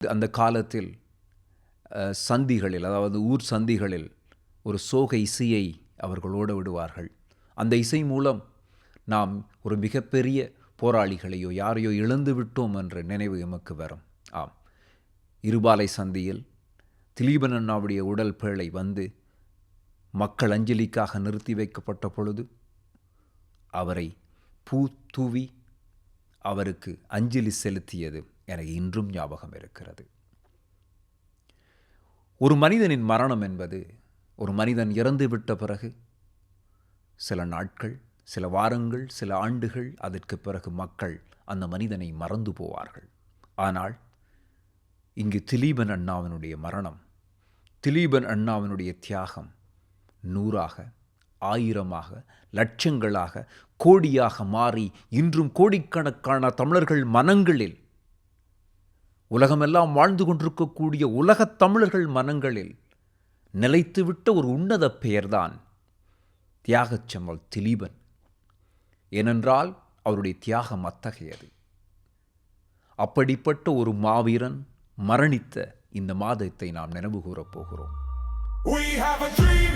அந்த காலத்தில் சந்திகளில் அதாவது ஊர் சந்திகளில் ஒரு சோக இசையை அவர்களோட விடுவார்கள். அந்த இசை மூலம் நாம் ஒரு மிகப்பெரிய போராளிகளையோ யாரையோ இழந்து விட்டோம் என்ற நினைவு எமக்கு வரும். ஆம். இருபாலை சந்தியில் திலீபன் அண்ணாவுடைய உடல் பேழை வந்து மக்கள் அஞ்சலிக்காக நிறுத்தி வைக்கப்பட்ட பொழுது அவரை பூ தூவி அவருக்கு அஞ்சலி செலுத்தியது எனக்கு இன்றும் ஞாபகம் இருக்கிறது. ஒரு மனிதனின் மரணம் என்பது ஒரு மனிதன் இறந்து விட்ட பிறகு சில நாட்கள் சில வாரங்கள் சில ஆண்டுகள் அதற்கு பிறகு மக்கள் அந்த மனிதனை மறந்து போவார்கள். ஆனால் இங்கு திலீபன் அண்ணாவினுடைய மரணம் திலீபன் அண்ணாவினுடைய தியாகம் நூறாக ஆயிரமாக லட்சங்களாக கோடியாக மாறி இன்றும் கோடிக்கணக்கான தமிழர்கள் மனங்களில் உலகமெல்லாம் வாழ்ந்து கொண்டிருக்கக்கூடிய உலகத் தமிழர்கள் மனங்களில் நிலைத்துவிட்ட ஒரு உன்னத பெயர்தான் தியாகச் திலீபன். ஏனென்றால் அவருடைய தியாகம் அத்தகையது. அப்படிப்பட்ட ஒரு மாவீரன் மரணித்த இந்த மாதத்தை நாம் நினைவு கூறப் போகிறோம். We have a dream.